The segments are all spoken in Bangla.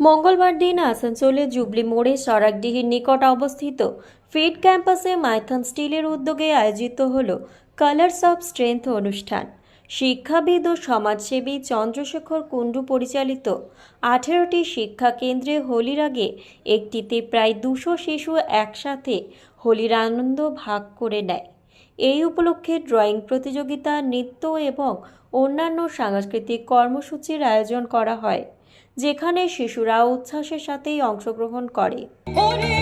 মঙ্গলবার দিন আসানসোলের জুবলি মোড়ে সরাকডিহির নিকট অবস্থিত ফিড ক্যাম্পাসে মাইথন স্টিলের উদ্যোগে আয়োজিত হল কালার্স অফ স্ট্রেংথ অনুষ্ঠান। শিক্ষাবিদ ও সমাজসেবী চন্দ্রশেখর কুণ্ডু পরিচালিত আঠেরোটি শিক্ষা কেন্দ্রে হোলির আগে একটিতে প্রায় দুশো শিশু একসাথে হোলির আনন্দ ভাগ করে নেয়। এই উপলক্ষে ড্রয়িং প্রতিযোগিতা, নৃত্য এবং অন্যান্য সাংস্কৃতিক কর্মসূচির আয়োজন করা হয়। যেখানে শিশুরা উচ্ছ্বাসের সাথেই অংশগ্রহণ করে। ওরে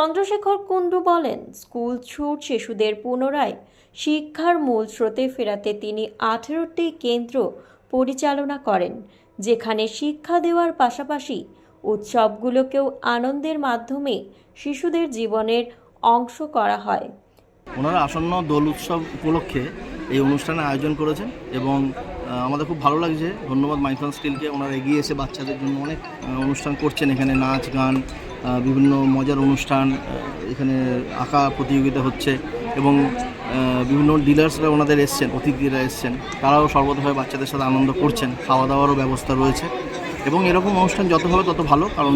চন্দ্রশেখর কুণ্ডু বলেন, স্কুল ছুট শিশুদের পুনরায় শিক্ষার মূল স্রোতে ফেরাতে তিনি আঠেরোটি কেন্দ্র পরিচালনা করেন, যেখানে শিক্ষা দেওয়ার পাশাপাশি উৎসবগুলোকেও আনন্দের মাধ্যমে শিশুদের জীবনের অংশ করা হয়। ওনারা আসন্ন দোল উৎসব উপলক্ষে এই অনুষ্ঠানের আয়োজন করেছেন এবং আমাদের খুব ভালো লাগছে। ধন্যবাদ মাইথন স্টিলকে। ওনারা এগিয়ে এসে বাচ্চাদের জন্য অনেক অনুষ্ঠান করছেন এখানে, নাচ, গান বিভিন্ন মজার অনুষ্ঠান এখানে আঁকা প্রতিযোগিতা হচ্ছে এবং বিভিন্ন ডিলার্সরা ওনাদের এসছেন, অতিথিরা এসছেন। তারাও সর্বতভাবে বাচ্চাদের সাথে আনন্দ করছেন খাওয়া দাওয়ারও ব্যবস্থা রয়েছে। এবং এরকম অনুষ্ঠান যত হবে তত ভালো, কারণ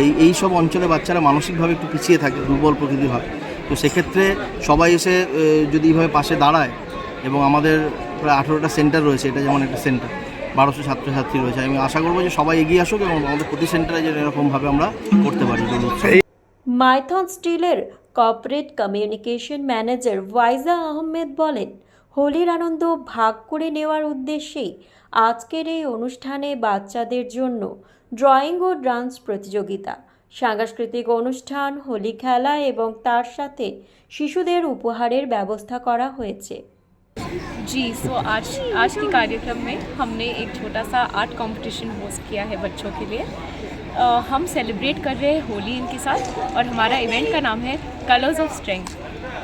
এই এই সব অঞ্চলে বাচ্চারা মানসিকভাবে একটু পিছিয়ে থাকে, দুর্বল প্রকৃতির হয়। তো সেক্ষেত্রে সবাই এসে যদি এইভাবে পাশে দাঁড়ায় এবং আমাদের প্রায় আঠেরোটা সেন্টার রয়েছে, এটা যেমন একটা সেন্টার বারোশো ছাত্রছাত্রী রয়েছে। আমি আশা করব যে সবাই এগিয়ে আসুক এবং আমাদের প্রতি সেন্টারে যেন এরকমভাবে আমরা করতে পারি মাইথন স্টিলের কর্পোরেট কমিউনিকেশন ম্যানেজার ওয়াইজা আহমেদ বলেন, হোলির আনন্দ ভাগ করে নেওয়ার উদ্দেশ্যেই আজকের এই অনুষ্ঠানে বাচ্চাদের জন্য ড্রয়িং ও ডান্স প্রতিযোগিতা, সাংস্কৃতিক অনুষ্ঠান, হোলি খেলা এবং তার সাথে শিশুদের উপহারের ব্যবস্থা করা হয়েছে। जी सो so आज आज के कार्यक्रम में हमने एक छोटा सा आर्ट कंपटीशन होस्ट किया है बच्चों के लिए। अ, हम सेलिब्रेट कर रहे हैं होली इनके साथ और हमारा इवेंट का नाम है कलर्स ऑफ़ स्ट्रेंथ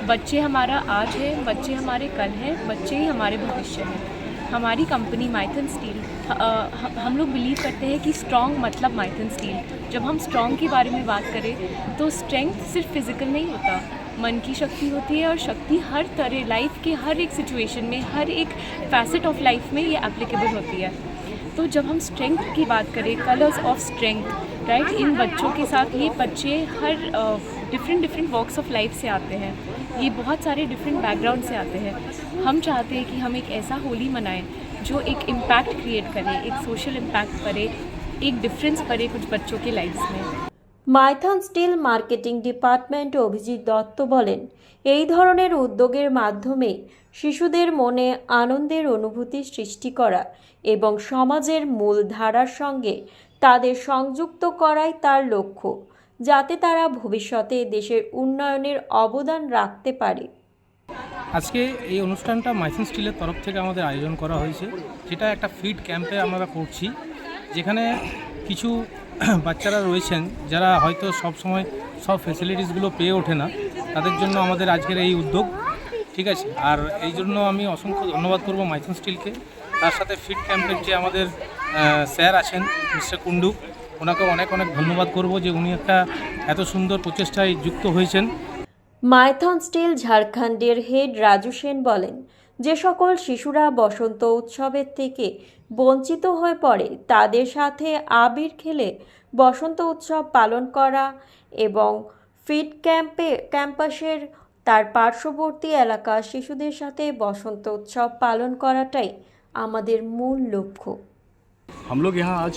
बच्चे हमारा आज है बच्चे हमारे कल हैं बच्चे ही हमारे भविष्य हैं। हमारी कंपनी माइथन स्टील हम लोग बिलीव करते हैं कि स्ट्रॉन्ग मतलब माइथन स्टील जब हम स्ट्रॉन्ग के बारे में बात करें तो स्ट्रेंथ सिर्फ़ फ़िज़िकल नहीं होता। मन की शक्ति होती है और शक्ति हर तरह लाइफ के हर एक सिचुएशन में, हर एक फैसेट ऑफ़ लाइफ में ये एप्लीकेबल होती है। तो जब हम स्ट्रेंथ की बात करें कलर्स ऑफ़ स्ट्रेंथ राइट इन बच्चों के साथ ये बच्चे हर different different walks of life से आते हैं। ये बहुत सारे डिफरेंट बैकग्राउंड से आते हैं। हम चाहते हैं कि हम एक ऐसा होली मनाएँ, जो एक इम्पैक्ट क्रिएट करे, एक सोशल इम्पैक्ट करे, एक डिफरेंस करे कुछ बच्चों की लाइफ्स में। Maithon steel marketing department Abhijit Dutta বলেন, এই ধরনের উদ্যোগের মাধ্যমে শিশুদের মনে আনন্দের অনুভূতি সৃষ্টি করা এবং সমাজের মূল ধারার সঙ্গে তাদের সংযুক্ত করাই তার লক্ষ্য, যাতে তারা ভবিষ্যতে দেশের উন্নয়নের অবদান রাখতে পারে। আজকে এই অনুষ্ঠানটা মাইসিন স্টিলের তরফ থেকে আমাদের আয়োজন করা হয়েছে। যেটা একটা ফিড ক্যাম্পে আমরা করছি, যেখানে কিছু বাচ্চারা রয়েছেন, যারা হয়তো সব সময় সব ফেসিলিটিসগুলো পেয়ে ওঠে না, তাদের জন্য আমাদের আজকের এই উদ্যোগ, ঠিক আছে? আর এই জন্য আমি অসংখ্য ধন্যবাদ করব মাইথন স্টিলকে। তার সাথে ফিড ক্যাম্পের যে আমাদের স্যার আছেন, মিস্টার কুন্ডু ওনাকে অনেক অনেক ধন্যবাদ করব যে উনি একটা এত সুন্দর প্রচেষ্টায় যুক্ত হয়েছেন। মাইথন স্টিল ঝাড়খণ্ডের হেড রাজু সেন বলেন যে সকল শিশুরা বসন্ত উৎসবের থেকে বঞ্চিত হয়ে পড়ে তাদের সাথে আবির খেলে বসন্ত উৎসব পালন করা এবং ফিড ক্যাম্পে ক্যাম্পাসের তার পার্শ্ববর্তী এলাকার শিশুদের সাথে বসন্ত উৎসব পালন করাটাই আমাদের মূল লক্ষ্য हम लोग यहाँ आज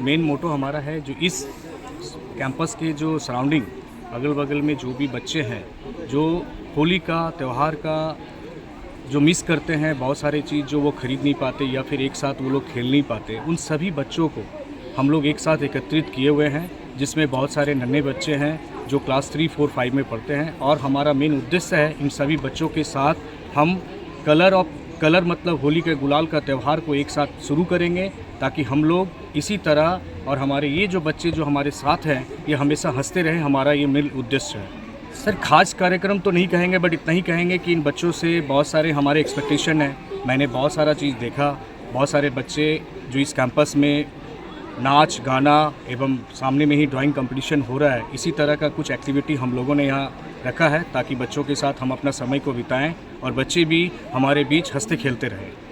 मेन मोटो हमारा है जो इस कैंपस के जो सराउंडिंग अगल बगल में जो भी बच्चे हैं जो होली का त्यौहार का जो मिस करते हैं, बहुत सारे चीज़ जो वो खरीद नहीं पाते या फिर एक साथ वो लोग खेल नहीं पाते, उन सभी बच्चों को हम लोग एक साथ एकत्रित किए हुए हैं, जिसमें बहुत सारे नन्हे बच्चे हैं जो क्लास थ्री फोर फाइव में पढ़ते हैं और हमारा मेन उद्देश्य है इन सभी बच्चों के साथ हम कलर ऑफ़ कलर मतलब होली के गुलाल का त्यौहार को एक साथ शुरू करेंगे, ताकि हम लोग इसी तरह और हमारे ये जो बच्चे जो हमारे साथ हैं, ये हमेशा हँसते रहें, हमारा ये मेन उद्देश्य है। सर, खास कार्यक्रम तो नहीं कहेंगे बट इतना ही कहेंगे कि इन बच्चों से बहुत सारे हमारे एक्सपेक्टेशन हैं। मैंने बहुत सारा चीज़ देखा, बहुत सारे बच्चे जो इस कैंपस में नाच, गाना एवं सामने में ही ड्राइंग कंपटीशन हो रहा है, इसी तरह का कुछ एक्टिविटी हम लोगों ने यहाँ रखा है ताकि बच्चों के साथ हम अपना समय को बिताएँ और बच्चे भी हमारे बीच हँसते खेलते रहें।